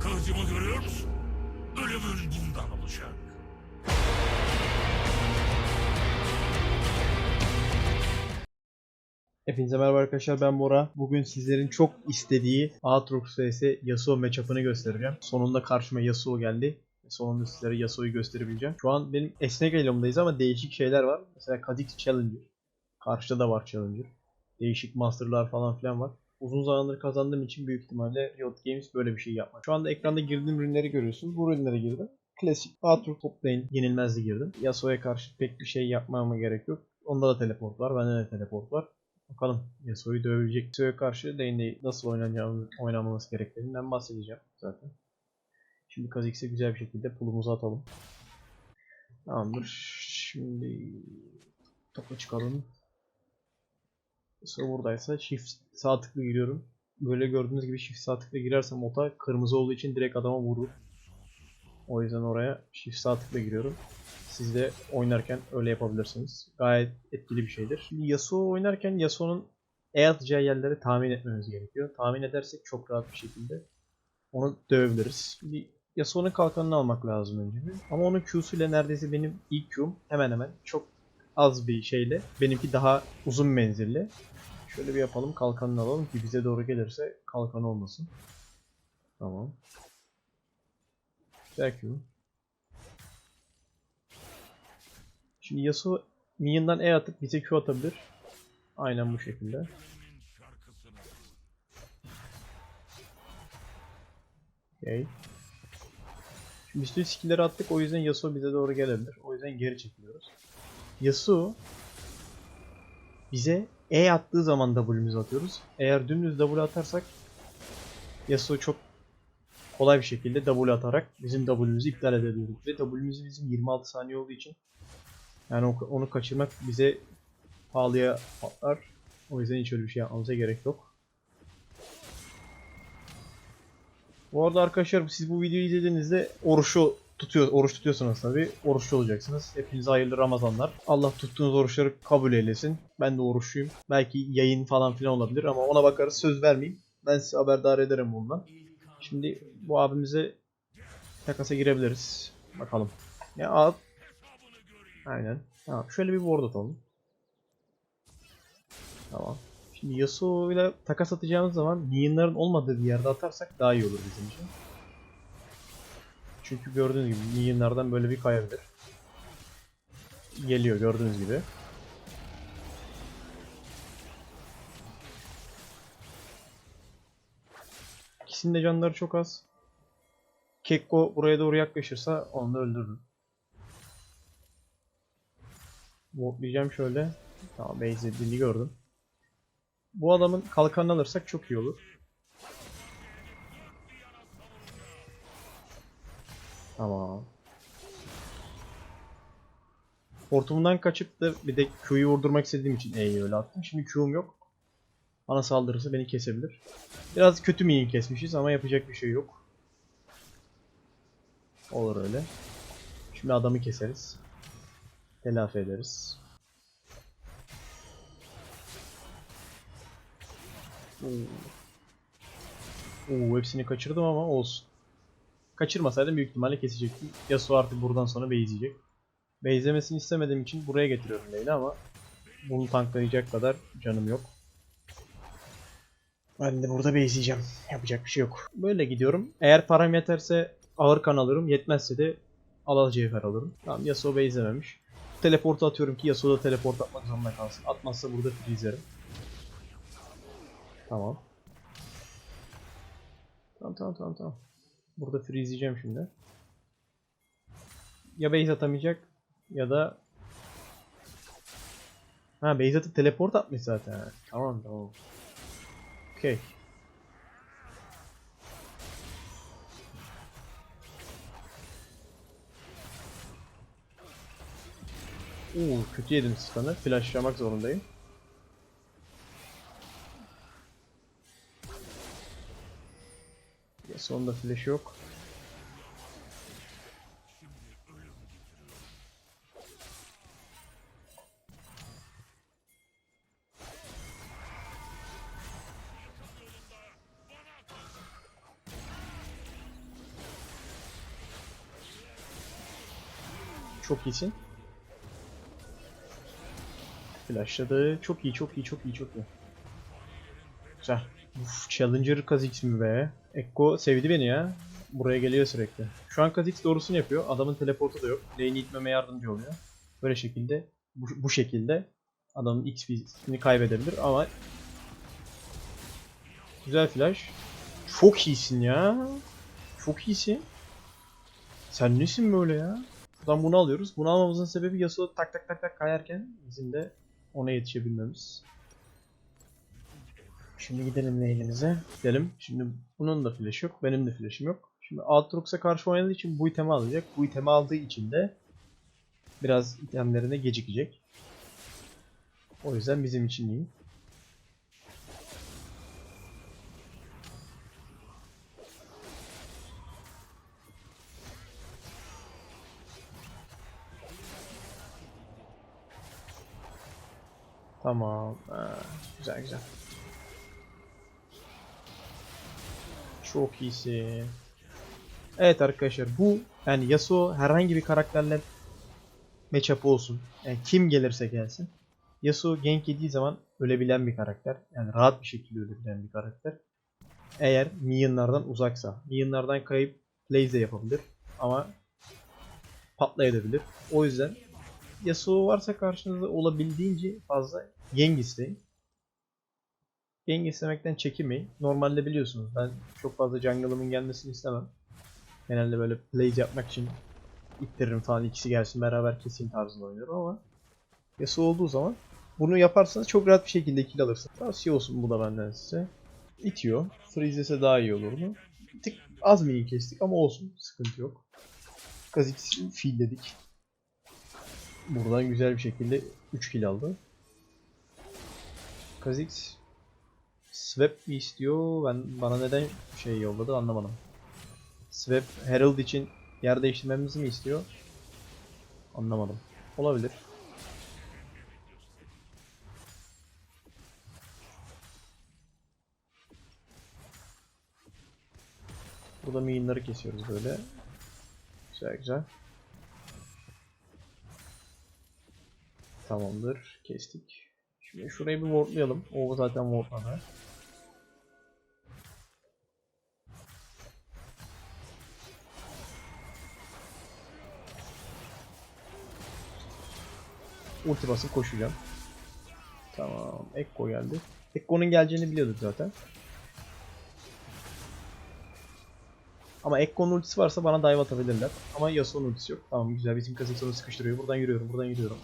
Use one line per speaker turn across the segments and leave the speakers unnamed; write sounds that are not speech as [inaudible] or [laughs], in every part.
Kılıcımı görüyor musun? Ölümün bundan olacak.
Hepinize merhaba arkadaşlar ben Bora. Bugün sizlerin çok istediği Aatrox vs Yasuo matchup'ını göstereceğim. Sonunda karşıma Yasuo geldi. Sonunda sizlere Yasuo'yu gösterebileceğim. Şu an benim esnek elimdayız ama değişik şeyler var. Mesela Kha'Zix Challenger. Karşıda da var Challenger. Değişik Master'lar falan filan var. Uzun zamandır kazandığım için büyük ihtimalle Riot Games böyle bir şey yapmak. Şu anda ekranda girdiğim ürünleri görüyorsunuz. Bu ürünlere girdim. Klasik Aatrox top lane yenilmezli girdim. Yasuo'ya karşı pek bir şey yapmama gerek yok. Onda da teleport var. Bende de teleport var. Bakalım Yasuo'yu dövecek. Yasuo'ya karşı lane'de nasıl oynanacağını, oynanmaması gerektiğinden bahsedeceğim zaten. Şimdi Kha'Zix'e güzel bir şekilde pulumuzu atalım. Tamamdır. Şimdi topa çıkalım. Yasuo buradaysa çift sağ tıklı giriyorum. Böyle gördüğünüz gibi çift sağ tıkla girersem ota kırmızı olduğu için direkt adama vurur. O yüzden oraya çift sağ tıkla giriyorum. Siz de oynarken öyle yapabilirsiniz. Gayet etkili bir şeydir. Yasuo oynarken Yasuo'nun E atacağı yerleri tahmin etmemiz gerekiyor. Tahmin edersek çok rahat bir şekilde onu dövebiliriz. Şimdi Yasuo'nun kalkanını almak lazım önce. Ama onun Q'su ile neredeyse benim ilk Q'm hemen hemen çok az bir şeyle. Benimki daha uzun menzilli. Şöyle bir yapalım kalkanını alalım ki bize doğru gelirse kalkan olmasın. Tamam. Q. Şimdi Yasuo minyondan E atıp bize Q atabilir. Aynen bu şekilde. Okay. Şimdi üstü skill'leri attık o yüzden Yasuo bize doğru gelebilir. O yüzden geri çekiliyoruz. Yasuo bize E attığı zaman W'mizi atıyoruz. Eğer dümdüz W atarsak Yasuo çok kolay bir şekilde W atarak bizim W'mizi iptal edebiliyoruz. Ve W'mizi bizim 26 saniye olduğu için yani onu kaçırmak bize pahalıya patlar. O yüzden hiç öyle bir şey yapmamıza gerek yok. Bu arada arkadaşlar siz bu videoyu izlediğinizde oruçu tutuyor, oruç tutuyorsunuz tabi. Oruçlu olacaksınız. Hepinize hayırlı Ramazanlar. Allah tuttuğunuz oruçları kabul eylesin. Ben de oruçluyum. Belki yayın falan filan olabilir ama ona bakarız. Söz vermeyeyim. Ben size haberdar ederim bundan. Şimdi bu abimize takasa girebiliriz. Bakalım. Ya abi Aynen. Tamam. Şöyle bir ward atalım. Tamam. Şimdi Yasuo ile takas atacağımız zaman minyonların olmadığı bir yerde atarsak daha iyi olur bizim için. Çünkü gördüğünüz gibi minyonlardan böyle bir kayabilir. Geliyor gördüğünüz gibi. İkisinin de canları çok az. Kekko buraya doğru yaklaşırsa onu da öldürürüm. Walklayacağım şöyle. Tamam edildiğini gördüm. Bu adamın kalkanını alırsak çok iyi olur. Tamam. Hortumundan kaçıp da bir de Q'yu vurdurmak istediğim için E'yi öyle attım. Şimdi Q'um yok. Bana saldırırsa beni kesebilir. Biraz kötü minyon kesmişiz ama yapacak bir şey yok. Olur öyle. Şimdi adamı keseriz. Telafi ederiz. Oo. Oo, hepsini kaçırdım ama olsun. Kaçırmasaydım büyük ihtimalle kesecektim. Yasuo artık buradan sonra base'leyecek. Base'lemesini istemediğim için buraya getiriyorum Leyla ama bunu tanklayacak kadar canım yok. Ben de burada base'leyeceğim. Yapacak bir şey yok. Böyle gidiyorum. Eğer param yeterse ağır kan alırım. Yetmezse de alal cevher alırım. Tamam Yasuo base'lememiş. Teleportu atıyorum ki Yasuo da teleport atmak zorunda kalsın. Atmazsa burada freezerim. Tamam. Tamam tamam tamam tamam. Burada freezeyeceğim şimdi. Ya base atamayacak ya da Ha base atıp teleport atmış zaten. Tamam tamam. Okey. Oo kötü yedim stun'ı. Flashlamak zorundayım. Neyse onda flash yok. Çok iyisin. Flashladı. Çok iyi, çok iyi, çok iyi, çok iyi. Güzel. Uf, Challenger Kha'Zix mi be? Ekko sevdi beni ya. Buraya geliyor sürekli. Şu an Kha'Zix doğrusunu yapıyor. Adamın teleportu da yok. Lane'i itmeme yardımcı oluyor. Böyle şekilde, bu, bu şekilde adamın XP'sini kaybedebilir ama Güzel flash. Çok iyisin ya. Çok iyisin. Sen nesin böyle ya? Buradan bunu alıyoruz. Bunu almamızın sebebi Yasuo tak tak tak tak kayarken bizim de ona yetişebilmemiz. Şimdi gidelim lane'imize. Gidelim. Şimdi bunun da flash yok. Benim de flash'im yok. Şimdi Aatrox'a karşı oynadığı için bu itemi alacak. Bu itemi aldığı için de biraz itemlerine gecikecek. O yüzden bizim için iyi. Tamam. Ha, güzel güzel. Çok iyisin. Evet arkadaşlar bu yani Yasuo herhangi bir karakterle matchup olsun. Yani kim gelirse gelsin. Yasuo gank yediği zaman ölebilen bir karakter. Yani rahat bir şekilde ölebilen bir karakter. Eğer minyonlardan uzaksa. Minyonlardan kayıp plays de yapabilir. Ama patlayabilir. O yüzden Yasuo varsa karşınızda olabildiğince fazla Gang isteyin. Gang istemekten çekinmeyin. Normalde biliyorsunuz ben çok fazla jungle'ımın gelmesini istemem. Genelde böyle plays yapmak için ittiririm falan ikisi gelsin beraber keseyim tarzında oynuyorum ama Yasuo olduğu zaman bunu yaparsanız çok rahat bir şekilde kill alırsınız. Tavsiye olsun bu da benden size. İtiyor. Freeze daha iyi olurdu. Bir tık az mini kestik ama olsun. Sıkıntı yok. Kha'Zix'i feedledik. Buradan güzel bir şekilde 3 kill aldı. Kha'Zix Swap mi istiyor? Ben bana neden şey yolladı anlamadım. Swap Herald için yer değiştirmemizi mi istiyor? Anlamadım. Olabilir. Burada minyonları kesiyoruz böyle. Güzel güzel. Tamamdır. Kestik. Şimdi şurayı bir wardlayalım. O zaten wardladı. Ulti basıp koşacağım. Tamam. Ekko geldi. Ekko'nun geleceğini biliyorduk zaten. Ama Ekko'nun ultisi varsa bana dive atabilirler. Ama Yasuo'nun ultisi yok. Tamam güzel. Bizim onu sıkıştırıyor. Buradan yürüyorum. Buradan yürüyorum.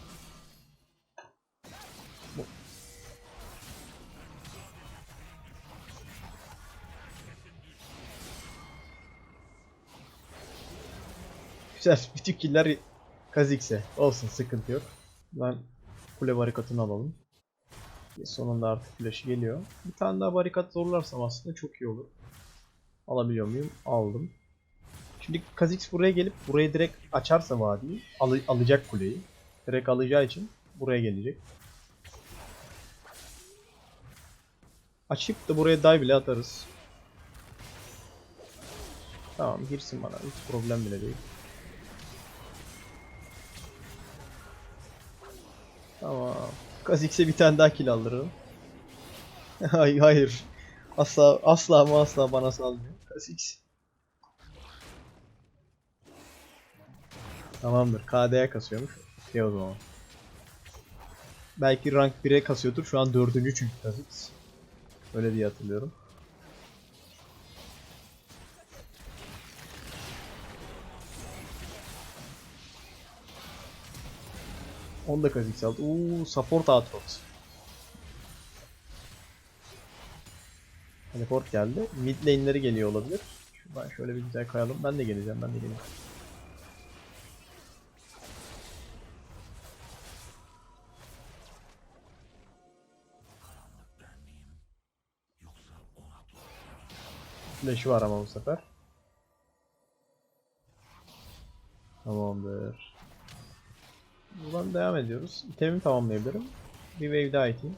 Güzel. [laughs] Bütün killer Kha'Zix'e. Olsun sıkıntı yok. Ben kule barikatını alalım. Sonunda artık flash'ı geliyor. Bir tane daha barikat zorlarsam aslında çok iyi olur. Alabiliyor muyum? Aldım. Şimdi Kha'Zix buraya gelip burayı direkt açarsa vadiyi alı- alacak kuleyi. Direkt alacağı için buraya gelecek. Açıp da buraya dive bile atarız. Tamam girsin bana hiç problem bile değil. Tamam. Kha'Zix'e bir tane daha kill aldırırım. [laughs] hayır hayır. Asla asla ama asla bana salmıyor. Kha'Zix. Tamamdır. KD'ye kasıyormuş. Şey o zaman. Belki rank 1'e kasıyordur. Şu an 4. çünkü Kha'Zix. Öyle diye hatırlıyorum. Onu da Kha'Zix aldı. Uuu support Aatrox. Teleport geldi. Mid lane'leri geliyor olabilir. Şuradan şöyle bir güzel kayalım. Ben de geleceğim. Ben de geleceğim. Flash'ı var ama bu sefer. Tamamdır. Buradan devam ediyoruz. İtemimi tamamlayabilirim. Bir wave daha iteyim.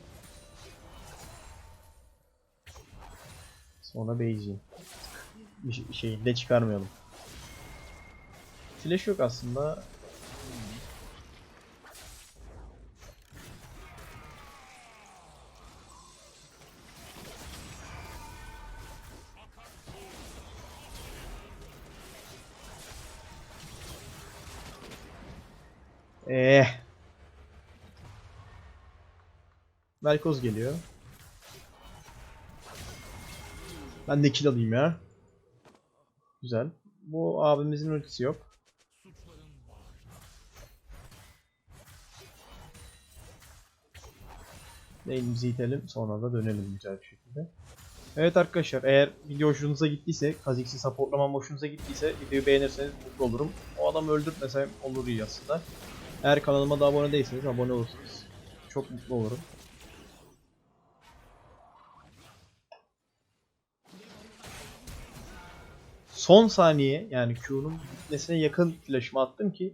Sonra. Bir şey, şey de çıkarmayalım. Flash yok aslında. Eh. Velkoz geliyor. Ben de kill alayım ya. Güzel. Bu abimizin ultisi yok. Elimizi itelim sonra da dönelim güzel bir şekilde. Evet arkadaşlar eğer video hoşunuza gittiyse, Kha'Zix'i supportlamam hoşunuza gittiyse videoyu beğenirseniz mutlu olurum. O adamı öldürtmesem olur iyi aslında. Eğer kanalıma da abone değilseniz abone olursunuz. Çok mutlu olurum. Son saniye yani Q'nun bitmesine yakın flash'ımı attım ki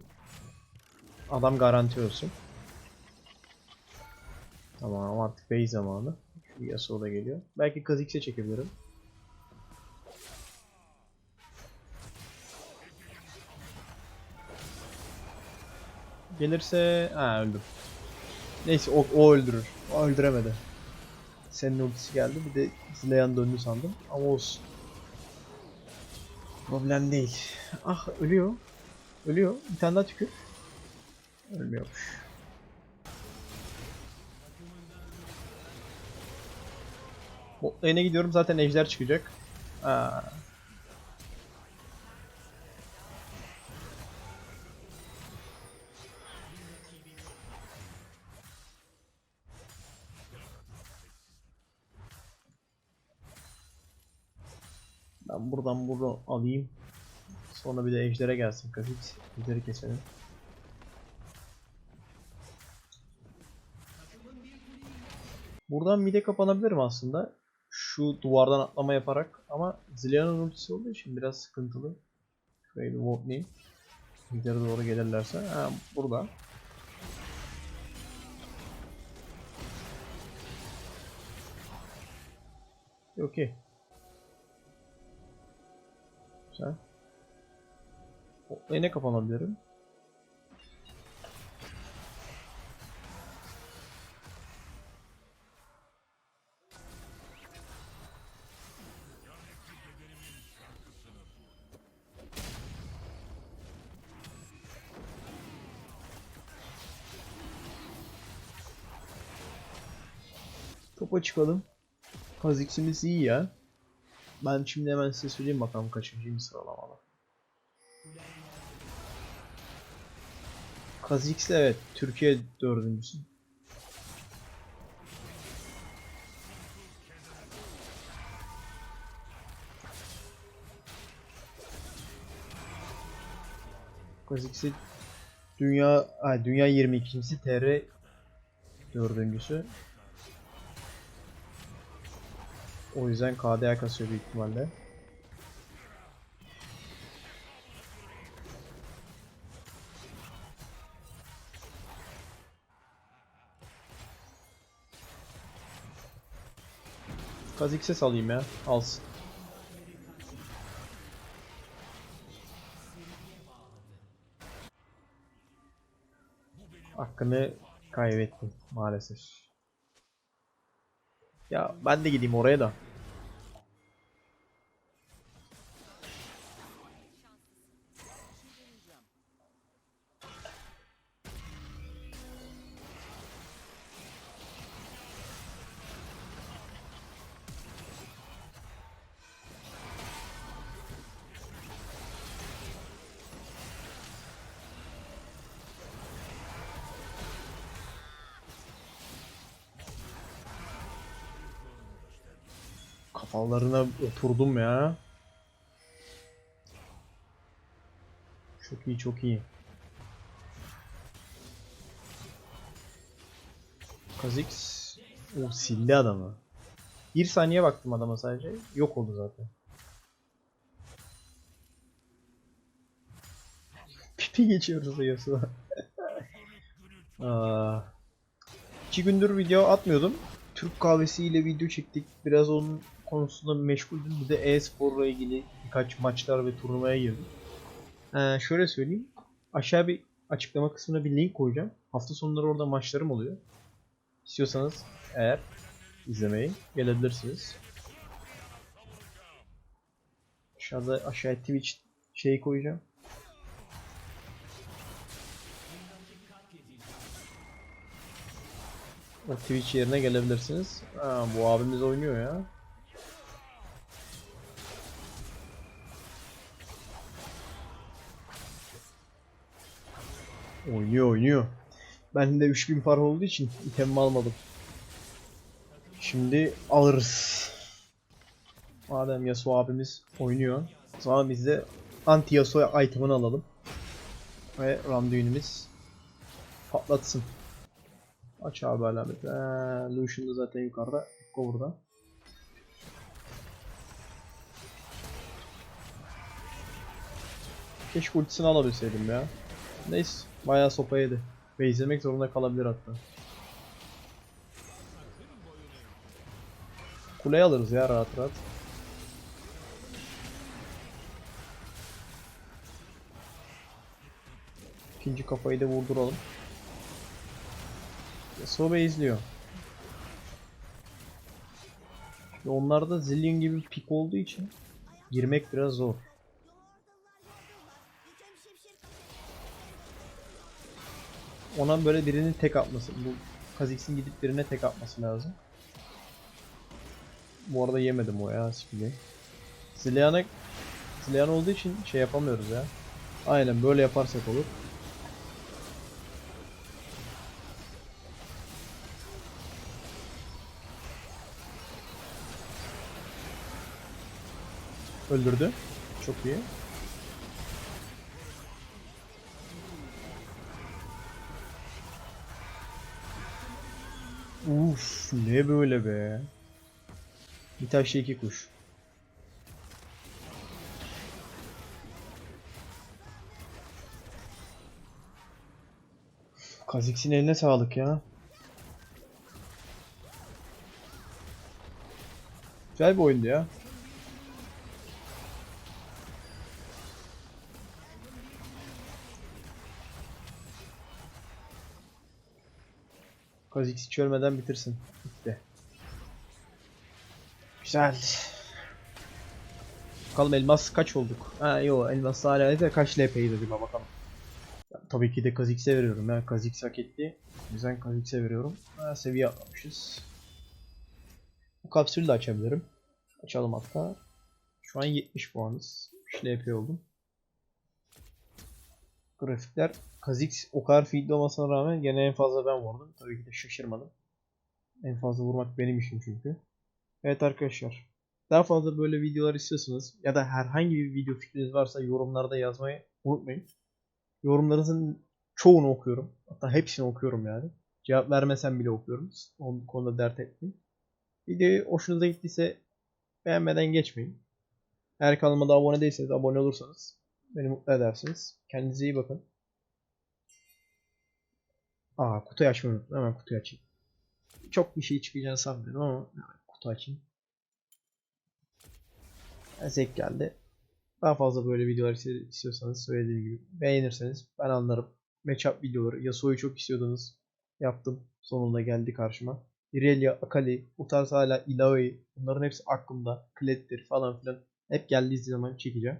adam garanti olsun. Tamam artık base zamanı. Şu Yasuo da geliyor. Belki Kha'Zix'e çekebilirim. Gelirse... Ha öldüm. Neyse o, o öldürür. O öldüremedi. Senin ultisi geldi. Bir de Zilean döndü sandım. Ama olsun. Problem değil. Ah ölüyor. Ölüyor. Bir tane daha tükür. Ölmüyormuş. Bot lane'e gidiyorum zaten ejder çıkacak. Aa. Ben buradan bunu alayım. Sonra bir de ejdere gelsin Kha'Zix. Ejderi keselim. Buradan mide kapanabilirim aslında. Şu duvardan atlama yaparak ama Zilean'ın ultisi olduğu için biraz sıkıntılı. Şurayı bir wardlayayım. Midere doğru gelirlerse. Ha burada. Okey. Güzel. ne kapanabilirim? Topa çıkalım. Kha'Zix'imiz iyi ya. Ben şimdi hemen size söyleyeyim bakalım kaçıncıyım sıralamada. Kha'Zix evet Türkiye dördüncüsü. Kha'Zix'i dünya ay dünya 22.si TR dördüncüsü. O yüzden KDA kasıyor büyük ihtimalle. Kha'Zix'e salayım ya. Alsın. Hakkını kaybettim maalesef. Ya ben de gideyim oraya da. Kafalarına oturdum ya. Çok iyi çok iyi. Kha'Zix o sildi adamı. Bir saniye baktım adama sadece. Yok oldu zaten. [laughs] Pipi geçiyoruz Yasuo. [laughs] İki gündür video atmıyordum. Türk kahvesiyle video çektik. Biraz onun konusunda meşguldüm. Bir de e-sporla ilgili birkaç maçlar ve turnuvaya girdim. Ee, şöyle söyleyeyim. Aşağı bir açıklama kısmına bir link koyacağım. Hafta sonları orada maçlarım oluyor. İstiyorsanız eğer izlemeyi gelebilirsiniz. Aşağıda aşağıya Twitch şeyi koyacağım. O Twitch yerine gelebilirsiniz. Ha, bu abimiz oynuyor ya. Oynuyor oynuyor. Ben de 3000 para olduğu için itemimi almadım. Şimdi alırız. Madem Yasuo abimiz oynuyor. Zaman biz de anti Yasuo item'ını alalım. Ve Randuin'imiz patlatsın. Aç abi alameti. Ee, Lucian da zaten yukarıda. Ekko burada. Keşke ultisini alabilseydim ya. Neyse. Bayağı sopa yedi. Ve izlemek zorunda kalabilir hatta. Kuleyi alırız ya rahat rahat. İkinci kafayı da vurduralım. Sobe izliyor. Şimdi onlarda zillion gibi pik olduğu için girmek biraz zor. Ona böyle birinin tek atması. Bu Kha'Zix'in gidip birine tek atması lazım. Bu arada yemedim o ya skill'i. Zilean'a Zilean olduğu için şey yapamıyoruz ya. Aynen böyle yaparsak olur. Öldürdü. Çok iyi. Uf ne böyle be. Bir taşla iki kuş. Kazix'in eline sağlık ya. Güzel bir oyundu ya. Kha'Zix hiç ölmeden bitirsin. Bitti. Güzel. Bakalım elmas kaç olduk? Ha yo elmas hala de kaç LP'yiz acaba bakalım. Tabii ki de Kha'Zix'e veriyorum. Ben Kha'Zix hak etti. O yüzden Kha'Zix'e veriyorum. Ha, seviye atlamışız. Bu kapsülü de açabilirim. Açalım hatta. Şu an 70 puanız. 3 LP oldum. Grafikler Kha'Zix o kadar feedli olmasına rağmen gene en fazla ben vurdum. Tabii ki de şaşırmadım. En fazla vurmak benim işim çünkü. Evet arkadaşlar. Daha fazla böyle videolar istiyorsanız ya da herhangi bir video fikriniz varsa yorumlarda yazmayı unutmayın. Yorumlarınızın çoğunu okuyorum. Hatta hepsini okuyorum yani. Cevap vermesem bile okuyorum. O konuda dert etmeyin. Videoyu hoşunuza gittiyse beğenmeden geçmeyin. Eğer kanalıma da abone değilseniz abone olursanız beni mutlu edersiniz. Kendinize iyi bakın. Aa kutuyu açmayı unuttum. Hemen kutuyu açayım. Çok bir şey çıkacağını sanmıyorum ama kutu açayım. Zevk geldi. Daha fazla böyle videolar istiyorsanız söylediğim gibi beğenirseniz ben anlarım. Matchup videoları Yasuo'yu çok istiyordunuz. Yaptım. Sonunda geldi karşıma. Irelia, Akali, bu tarz hala Illaoi bunların hepsi aklımda. Klet'tir falan filan. Hep geldiği zaman çekeceğim.